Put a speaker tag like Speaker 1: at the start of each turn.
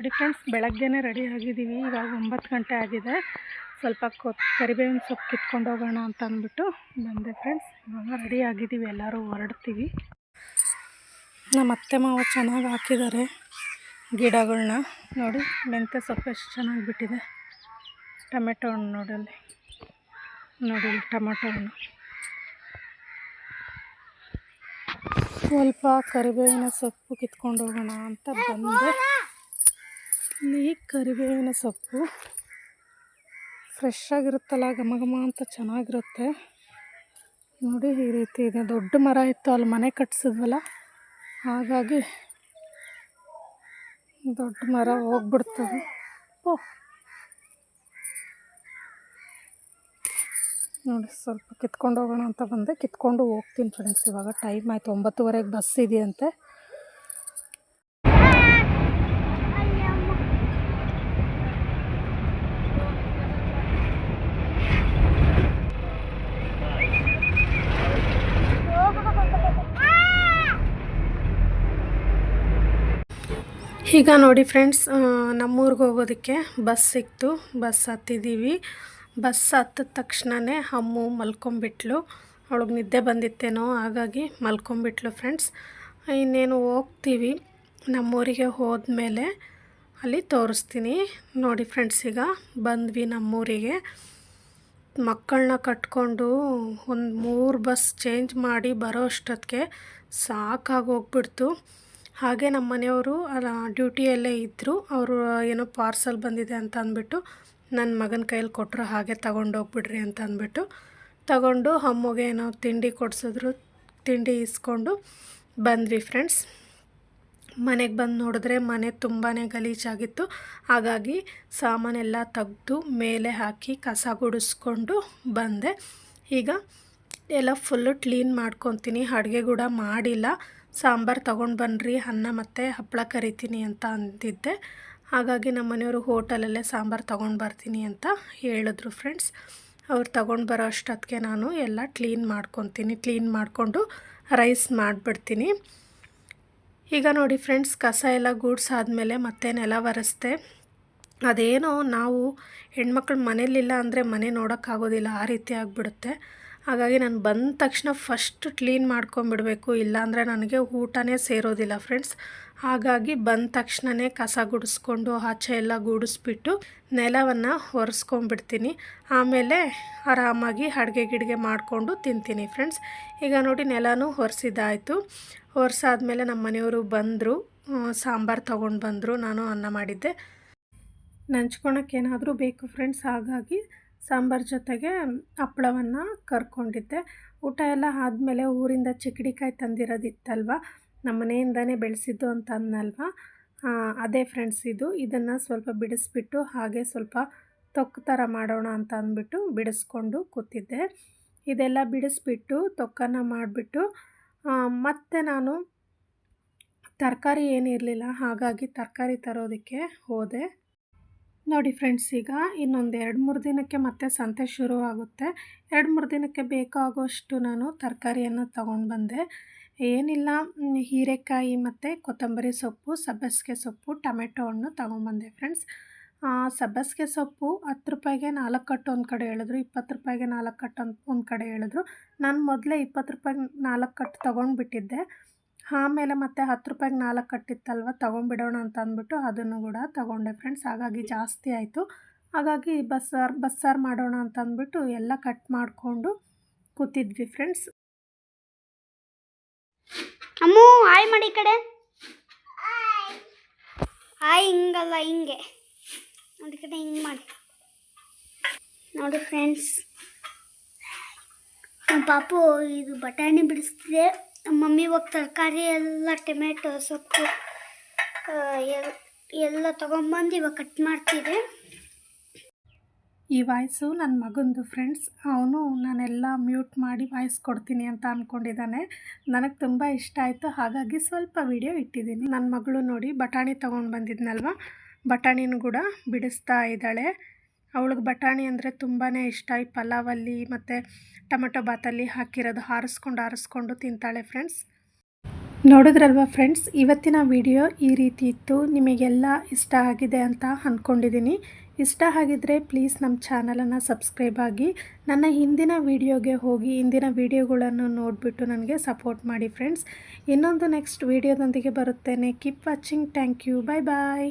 Speaker 1: ನೋಡಿ ಫ್ರೆಂಡ್ಸ್ ಬೆಳಗ್ಗೆನೇ ರೆಡಿ ಆಗಿದ್ದೀವಿ. ಇವಾಗ ಒಂಬತ್ತು ಗಂಟೆ ಆಗಿದೆ. ಸ್ವಲ್ಪ ಕೊ ಕರಿಬೇವಿನ ಸೊಪ್ಪು ಕಿತ್ಕೊಂಡು ಹೋಗೋಣ ಅಂತ ಅಂದ್ಬಿಟ್ಟು ಬಂದೆ ಫ್ರೆಂಡ್ಸ್ ಇವಾಗ ರೆಡಿ ಆಗಿದ್ದೀವಿ. ಎಲ್ಲರೂ ಹೊರಡ್ತೀವಿ. ನಮ್ಮ ಅತ್ತೆ ಮಾವ ಚೆನ್ನಾಗಿ ಹಾಕಿದ್ದಾರೆ ಗಿಡಗಳನ್ನ ನೋಡಿ, ಮೆಂತ್ಯ ಸೊಪ್ಪು ಎಷ್ಟು ಚೆನ್ನಾಗಿ ಬಿಟ್ಟಿದೆ. ಟೊಮೆಟೊ ಹಣ್ಣು ನೋಡಿ ಅಲ್ಲಿ ನೋಡಿ ಟೊಮೆಟೊ ಹಣ್ಣು. ಸ್ವಲ್ಪ ಕರಿಬೇವಿನ ಸೊಪ್ಪು ಕಿತ್ಕೊಂಡು ಹೋಗೋಣ ಅಂತ ಬಂದೆ. ಇಲ್ಲಿ ಕರಿಬೇವಿನ ಸೊಪ್ಪು. ಫ್ರೆಶ್ ಆಗಿರುತ್ತಲ್ಲ ಘಮ ಘಮ ಅಂತ ಚೆನ್ನಾಗಿರುತ್ತೆ. ನೋಡಿ ಈ ರೀತಿ ಇದೆ. ದೊಡ್ಡ ಮರ ಇತ್ತು, ಅಲ್ಲಿ ಮನೆ ಕಟ್ಸಿದ್ವಲ್ಲ, ಹಾಗಾಗಿ ದೊಡ್ಡ ಮರ ಹೋಗ್ಬಿಡ್ತದೆ ಓ ನೋಡಿ, ಸ್ವಲ್ಪ ಕಿತ್ಕೊಂಡು ಹೋಗೋಣ ಅಂತ ಬಂದೆ. ಕಿತ್ಕೊಂಡು ಹೋಗ್ತೀನಿ ಫ್ರೆಂಡ್ಸ್ ಇವಾಗ ಟೈಮ್ ಆಯಿತು. ಒಂಬತ್ತುವರೆಗೆ ಬಸ್ ಇದೆಯಂತೆ. ಈಗ ನೋಡಿ ಫ್ರೆಂಡ್ಸ್ ನಮ್ಮೂರಿಗೆ ಹೋಗೋದಕ್ಕೆ ಬಸ್ ಸಿಕ್ತು. ಬಸ್ ಹತ್ತಿದ್ದೀವಿ ಬಸ್ ಹತ್ತಿದ ತಕ್ಷಣವೇ ಅಮ್ಮು ಮಲ್ಕೊಂಬಿಟ್ಲು. ಅವಳಿಗೆ ನಿದ್ದೆ ಬಂದಿತ್ತೇನೋ, ಹಾಗಾಗಿ ಮಲ್ಕೊಂಬಿಟ್ಲು ಫ್ರೆಂಡ್ಸ್. ಇನ್ನೇನು ಹೋಗ್ತೀವಿ. ನಮ್ಮೂರಿಗೆ ಹೋದ್ಮೇಲೆ ಅಲ್ಲಿ ತೋರಿಸ್ತೀನಿ. ನೋಡಿ ಫ್ರೆಂಡ್ಸ್, ಈಗ ಬಂದ್ವಿ ನಮ್ಮೂರಿಗೆ. ಮಕ್ಕಳನ್ನ ಕಟ್ಕೊಂಡು ಒಂದು ಮೂರು ಬಸ್ ಚೇಂಜ್ ಮಾಡಿ ಬರೋ ಅಷ್ಟೊತ್ತಿಗೆ ಸಾಕಾಗೋಗ್ಬಿಡ್ತು ಹಾಗೆ ನಮ್ಮ ಮನೆಯವರು ಡ್ಯೂಟಿಯಲ್ಲೇ ಇದ್ದರು ಅವರು ಏನೋ ಪಾರ್ಸಲ್ ಬಂದಿದೆ ಅಂತ ಅಂದ್ಬಿಟ್ಟು ನನ್ನ ಮಗನ ಕೈಯಲ್ಲಿ ಕೊಟ್ಟರು ಹಾಗೆ ತಗೊಂಡೋಗ್ಬಿಡ್ರಿ ಅಂತ ಅಂದ್ಬಿಟ್ಟು, ತಗೊಂಡು ಅಮ್ಮಗೆ ಏನೋ ತಿಂಡಿ ಕೊಡಿಸಿದ್ರು. ತಿಂಡಿ ಇಸ್ಕೊಂಡು ಬಂದ್ವಿ ಫ್ರೆಂಡ್ಸ್ ಮನೆಗೆ ಬಂದು ನೋಡಿದ್ರೆ ಮನೆ ತುಂಬಾ ಗಲೀಜಾಗಿತ್ತು. ಹಾಗಾಗಿ ಸಾಮಾನೆಲ್ಲ ತೆಗೆದು ಮೇಲೆ ಹಾಕಿ ಕಸ ಗುಡಿಸ್ಕೊಂಡು ಬಂದೆ. ಈಗ ಎಲ್ಲ ಫುಲ್ಲು ಕ್ಲೀನ್ ಮಾಡ್ಕೊತೀನಿ. ಅಡುಗೆ ಕೂಡ ಮಾಡಿಲ್ಲ. ಸಾಂಬಾರು ತೊಗೊಂಡು ಬನ್ನಿರಿ ಅನ್ನ ಮತ್ತು ಹಪ್ಪಳ ಕರಿತೀನಿ ಅಂತ ಅಂದಿದ್ದೆ. ಹಾಗಾಗಿ ನಮ್ಮ ಮನೆಯವರು ಹೋಟೆಲಲ್ಲೇ ಸಾಂಬಾರು ತೊಗೊಂಡು ಬರ್ತೀನಿ ಅಂತ ಹೇಳಿದ್ರು ಫ್ರೆಂಡ್ಸ್ ಅವ್ರು ತೊಗೊಂಡು ಬರೋ ಅಷ್ಟೊತ್ತಿಗೆ ನಾನು ಎಲ್ಲ ಕ್ಲೀನ್ ಮಾಡ್ಕೊತೀನಿ ಕ್ಲೀನ್ ಮಾಡಿಕೊಂಡು ರೈಸ್ ಮಾಡಿಬಿಡ್ತೀನಿ. ಈಗ ನೋಡಿ ಫ್ರೆಂಡ್ಸ್ ಕಸ ಎಲ್ಲ ಗೂಡ್ಸಾದ್ಮೇಲೆ ಮತ್ತೆ ನೆಲ ಒರೆಸ್ದೆ. ಅದೇನೋ ನಾವು ಹೆಣ್ಮಕ್ಳು ಮನೇಲಿಲ್ಲ ಅಂದರೆ ಮನೆ ನೋಡೋಕ್ಕಾಗೋದಿಲ್ಲ, ಆ ರೀತಿ ಆಗಿಬಿಡುತ್ತೆ. ಹಾಗಾಗಿ ನಾನು ಬಂದ ತಕ್ಷಣ ಫಸ್ಟ್ ಕ್ಲೀನ್ ಮಾಡ್ಕೊಂಬಿಡಬೇಕು ಇಲ್ಲಾಂದರೆ ನನಗೆ ಊಟನೇ ಸೇರೋದಿಲ್ಲ ಫ್ರೆಂಡ್ಸ್ ಹಾಗಾಗಿ ಬಂದ ತಕ್ಷಣವೇ ಕಸ ಗುಡಿಸ್ಕೊಂಡು ಆಚೆ ಎಲ್ಲ ಗುಡಿಸ್ಬಿಟ್ಟು ನೆಲವನ್ನು ಒರೆಸ್ಕೊಂಬಿಡ್ತೀನಿ ಆಮೇಲೆ ಆರಾಮಾಗಿ ಅಡುಗೆ ಗಿಡಿಗೆ ಮಾಡಿಕೊಂಡು ತಿಂತೀನಿ ಫ್ರೆಂಡ್ಸ್ ಈಗ ನೋಡಿ ನೆಲನೂ ಹೊರಿಸಿದ್ದಾಯಿತು ಒರೆಸಾದ್ಮೇಲೆ ನಮ್ಮ ಮನೆಯವರು ಬಂದರು ಸಾಂಬಾರು ತೊಗೊಂಡು ಬಂದರು. ನಾನು ಅನ್ನ ಮಾಡಿದ್ದೆ. ನಂಚ್ಕೊಳಕ್ಕೆ ಬೇಕು ಫ್ರೆಂಡ್ಸ್ ಹಾಗಾಗಿ ಸಾಂಬಾರು ಜೊತೆಗೆ ಹಪ್ಳವನ್ನು ಕರ್ಕೊಂಡಿದ್ದೆ. ಊಟ ಎಲ್ಲ ಆದಮೇಲೆ ಊರಿಂದ ಚಿಕ್ಕಡಿಕಾಯಿ ತಂದಿರೋದಿತ್ತಲ್ವ? ನಮ್ಮ ಮನೆಯಿಂದನೇ ಬೆಳೆಸಿದ್ದು ಅಂತ ಅಂದಲ್ವ ಅದೇ ಫ್ರೆಂಡ್ಸ್ ಇದು. ಇದನ್ನು ಸ್ವಲ್ಪ ಬಿಡಿಸ್ಬಿಟ್ಟು ಹಾಗೆ ಸ್ವಲ್ಪ ತೊಕ್ಕು ಥರ ಮಾಡೋಣ ಅಂತ ಅಂದ್ಬಿಟ್ಟು ಬಿಡಿಸ್ಕೊಂಡು ಕೂತಿದ್ದೆ. ಇದೆಲ್ಲ ಬಿಡಿಸ್ಬಿಟ್ಟು ತೊಕ್ಕನ ಮಾಡಿಬಿಟ್ಟು ಮತ್ತೆ ನಾನು ತರಕಾರಿ ಏನಿರಲಿಲ್ಲ, ಹಾಗಾಗಿ ತರಕಾರಿ ತರೋದಕ್ಕೆ ಹೋದೆ. ನೋಡಿ ಫ್ರೆಂಡ್ಸ್ ಈಗ ಇನ್ನೊಂದು ಎರಡು ಮೂರು ದಿನಕ್ಕೆ ಮತ್ತೆ ಸಂತೆ ಶುರು ಆಗುತ್ತೆ ಎರಡು ಮೂರು ದಿನಕ್ಕೆ ಬೇಕಾಗುವಷ್ಟು ನಾನು ತರಕಾರಿಯನ್ನು ತಗೊಂಡು ಬಂದೆ. ಏನಿಲ್ಲ ಹೀರೆಕಾಯಿ ಮತ್ತು ಕೊತ್ತಂಬರಿ ಸೊಪ್ಪು, ಸಬ್ಬಸಿಗೆ ಸೊಪ್ಪು, ಟೊಮೆಟೊ ಹಣ್ಣು ತೊಗೊಂಬಂದೆ ಫ್ರೆಂಡ್ಸ್ ಸಬ್ಬಸಿಗೆ ಸೊಪ್ಪು ಹತ್ತು ರೂಪಾಯಿಗೆ ನಾಲ್ಕು ಕಟ್ಟು ಒಂದು ಕಡೆ ಹೇಳಿದ್ರು, ಇಪ್ಪತ್ತು ರೂಪಾಯಿಗೆ ನಾಲ್ಕು ಕಟ್ಟು ಅಂತ ಒಂದು ಕಡೆ ಹೇಳಿದ್ರು. ನಾನು ಮೊದಲೇ ಇಪ್ಪತ್ತು ರೂಪಾಯಿಗೆ ನಾಲ್ಕು ಕಟ್ಟು ತೊಗೊಂಡ್ಬಿಟ್ಟಿದ್ದೆ ಆಮೇಲೆ ಮತ್ತೆ ಹತ್ತು ರೂಪಾಯಿಗೆ ನಾಲ್ಕು ಕಟ್ಟಿತ್ತಲ್ವ ತೊಗೊಂಬಿಡೋಣ ಅಂತ ಅಂದ್ಬಿಟ್ಟು ಅದನ್ನು ಕೂಡ ತೊಗೊಂಡೆ ಫ್ರೆಂಡ್ಸ್ ಹಾಗಾಗಿ ಜಾಸ್ತಿ ಆಯಿತು. ಹಾಗಾಗಿ ಬಸ್ಸಾರು ಬಸ್ಸಾರು ಮಾಡೋಣ ಅಂತ ಅಂದ್ಬಿಟ್ಟು ಎಲ್ಲ ಕಟ್ ಮಾಡಿಕೊಂಡು ಕೂತಿದ್ವಿ ಫ್ರೆಂಡ್ಸ್
Speaker 2: ಅಮ್ಮು ಆಯ್ ಮಾಡಿ ಕಡೆ. ಆಯ್ ಹಿಂಗಲ್ಲ, ಹಿಂಗೆ. ಒಂದು ಕಡೆ ಹಿಂಗೆ ಮಾಡಿ. ನೋಡಿ ಫ್ರೆಂಡ್ಸ್ ಪಾಪು ಇದು ಬಟಾಣಿ ಬಿಡಿಸ್ತಿದೆ. ಮಮ್ಮಿ ಇವಾಗ ತರಕಾರಿ ಎಲ್ಲ, ಟೊಮೆಟೊ, ಸೊಪ್ಪು ಎಲ್, ಎಲ್ಲ ತೊಗೊಂಬಂದು ಇವಾಗ ಕಟ್ ಮಾಡ್ತಿದ್ದೆ
Speaker 1: ಈ ವಾಯ್ಸು ನನ್ನ ಮಗಂದು ಫ್ರೆಂಡ್ಸ್ ಅವನು ನಾನೆಲ್ಲ ಮ್ಯೂಟ್ ಮಾಡಿ ವಾಯ್ಸ್ ಕೊಡ್ತೀನಿ ಅಂತ ಅಂದ್ಕೊಂಡಿದ್ದಾನೆ ನನಗೆ ತುಂಬ ಇಷ್ಟ ಆಯಿತು. ಹಾಗಾಗಿ ಸ್ವಲ್ಪ ವಿಡಿಯೋ ಇಟ್ಟಿದ್ದೀನಿ. ನನ್ನ ಮಗಳು ನೋಡಿ ಬಟಾಣಿ ತೊಗೊಂಡು ಬಂದಿದ್ನಲ್ವ? ಬಟಾಣಿನೂ ಕೂಡ ಬಿಡಿಸ್ತಾ ಇದ್ದಾಳೆ. ಅವಳಿಗೆ ಬಟಾಣಿ ಅಂದರೆ ತುಂಬಾ ಇಷ್ಟ. ಈ ಪಲಾವಲ್ಲಿ ಮತ್ತು ಟೊಮೆಟೊ ಬಾತಲ್ಲಿ ಹಾಕಿರೋದು ಆರಿಸ್ಕೊಂಡು ಆರಿಸ್ಕೊಂಡು ತಿಂತಾಳೆ ಫ್ರೆಂಡ್ಸ್. ನೋಡಿದ್ರಲ್ವ ಫ್ರೆಂಡ್ಸ್, ಇವತ್ತಿನ ವಿಡಿಯೋ ಈ ರೀತಿ ಇತ್ತು. ನಿಮಗೆಲ್ಲ ಇಷ್ಟ ಆಗಿದೆ ಅಂತ ಅಂದ್ಕೊಂಡಿದ್ದೀನಿ ಇಷ್ಟ ಆಗಿದ್ರೆ ಪ್ಲೀಸ್ ನಮ್ಮ ಚಾನಲನ್ನು ಸಬ್ಸ್ಕ್ರೈಬ್ ಆಗಿ, ನನ್ನ ಹಿಂದಿನ ವಿಡಿಯೋಗೆ ಹೋಗಿ, ಹಿಂದಿನ ವಿಡಿಯೋಗಳನ್ನು ನೋಡಿಬಿಟ್ಟು ನನಗೆ ಸಪೋರ್ಟ್ ಮಾಡಿ ಫ್ರೆಂಡ್ಸ್. ಇನ್ನೊಂದು ನೆಕ್ಸ್ಟ್ ವಿಡಿಯೋದೊಂದಿಗೆ ಬರುತ್ತೇನೆ. Keep watching thank you bye bye